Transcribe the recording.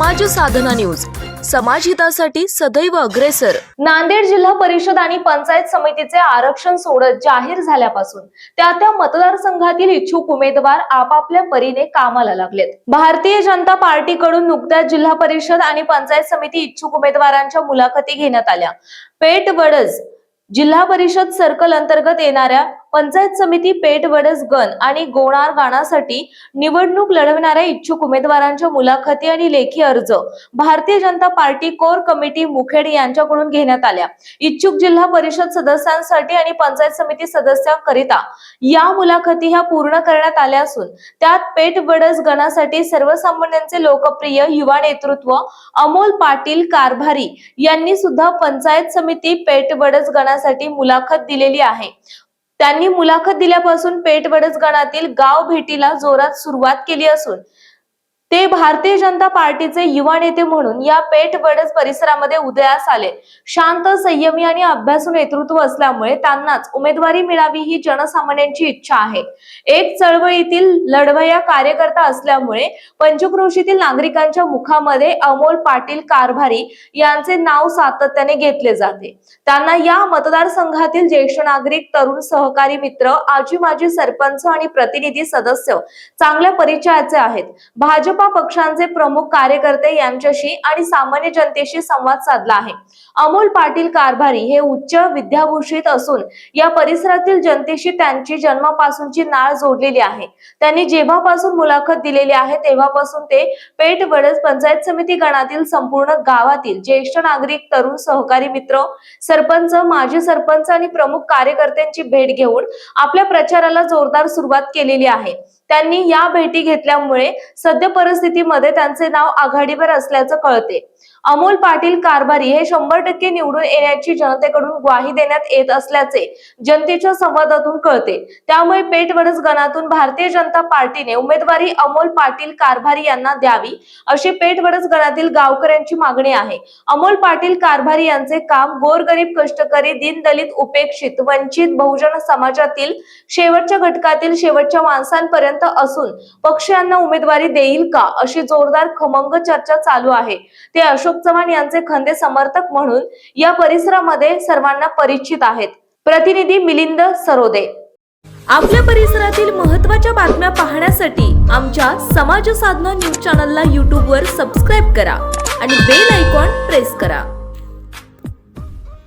समाज साधना न्यूज. समाजहितासाठी सदैव अग्रेसर. नांदेड जिल्हा परिषद आणि पंचायत समितीचे आरक्षण सोडत जाहीर झाल्यापासून त्या त्या मतदारसंघातील इच्छुक उमेदवार आपापल्या परीने कामाला लागलेत. भारतीय जनता पार्टीकडून नुकत्याच जिल्हा परिषद आणि पंचायत समिती इच्छुक उमेदवारांच्या मुलाखती घेण्यात आल्या. पेट वडज जिल्हा परिषद सर्कल अंतर्गत येणाऱ्या पंचायत समिती पेट वडस गण आणि गोणार गाणासाठी निवडणूक लढवणाऱ्या इच्छुक उमेदवारांच्या मुलाखती आणि लेखी अर्ज Bharatiya Janata Party core committee Mukhed यांच्याकडून घेण्यात आल्या. इच्छुक जिल्हा परिषद सदस्यांसाठी आणि पंचायत समिती सदस्यांकरिता या मुलाखती ह्या पूर्ण करण्यात आल्या असून त्यात पेट वडस गणासाठी सर्वसामान्यांचे लोकप्रिय युवा नेतृत्व अमोल पाटील कारभारी यांनी सुद्धा पंचायत समिती पेट वडस गणासाठी मुलाखत दिलेली आहे. त्यांनी मुलाखत दिल्यापासून पेट वडस गणातील गाव भेटीला जोरात सुरुवात केली असून ते भारतीय जनता पार्टीचे युवा नेते म्हणून या पेठ वडस परिसरामध्ये उदयास आले. शांत संयमी आणि अभ्यासू नेतृत्व असल्यामुळे त्यांनाच उमेदवारी मिळावी ही जनसामान्यांची इच्छा आहे. एक चळवळीतील लढवया कार्यकर्ता असल्यामुळे पंचक्रोशीतील नागरिकांच्या मुखामध्ये अमोल पाटील कारभारी यांचे नाव सातत्याने घेतले जाते. त्यांना या मतदारसंघातील ज्येष्ठ नागरिक तरुण सहकारी मित्र आजी माजी सरपंच आणि प्रतिनिधी सदस्य चांगल्या परिचयाचे आहेत. भाजप पक्षांचे प्रमुख कार्यकर्ते यांच्याशी आणि सामान्य जनतेशी संवाद साधला आहे. अमोल पाटील कारभारी हे उच्च विद्याभूषित असून या परिसरातील जनतेशी त्यांची जन्मापासूनची नाळ जोडलेली आहे. त्यांनी जेव्हापासून मुलाखत दिलेली आहे तेव्हापासून ते पेठ वडस पंचायत समिती गणातील संपूर्ण गावातील ज्येष्ठ नागरिक तरुण सहकारी मित्र सरपंच माजी सरपंच आणि प्रमुख कार्यकर्त्यांची भेट घेऊन आपल्या प्रचाराला जोरदार सुरुवात केलेली आहे. त्यांनी या भेटी घेतल्यामुळे सद्य परिस्थितीमध्ये त्यांचे नाव आघाडीवर असल्याचं कळते. अमोल पाटील कारभारी हे शंभर टक्के निवडून येण्याची जनतेकडून ग्वाही देण्यात येत असल्याचे जनतेच्या संवादातून कळते. त्यामुळे पेटवडस गणातून भारतीय जनता पार्टीने उमेदवारी अमोल पाटील कारभारी यांना द्यावी अशी पेटवडस गणातील गावकऱ्यांची मागणी आहे. अमोल पाटील कारभारी यांचे काम गोरगरीब कष्टकरी दीनदलित उपेक्षित वंचित बहुजन समाजातील शेवटच्या घटकातील शेवटच्या माणसांपर्यंत असून पक्ष यांना उमेदवारी देईल का अशी जोरदार खमंग चर्चा चालू आहे. ते अशोक चव्हाण यांचे खंदे समर्थक म्हणून या परिसरामध्ये सर्वांना परिचित आहेत. प्रतिनिधी मिलिंद सरोदे. आपल्या परिसरातील महत्त्वाच्या बातम्या पाहण्यासाठी आमच्या समाज साधना न्यूज चॅनलला यूट्यूबवर सबस्क्राईब करा आणि बेल आयकॉन प्रेस करा.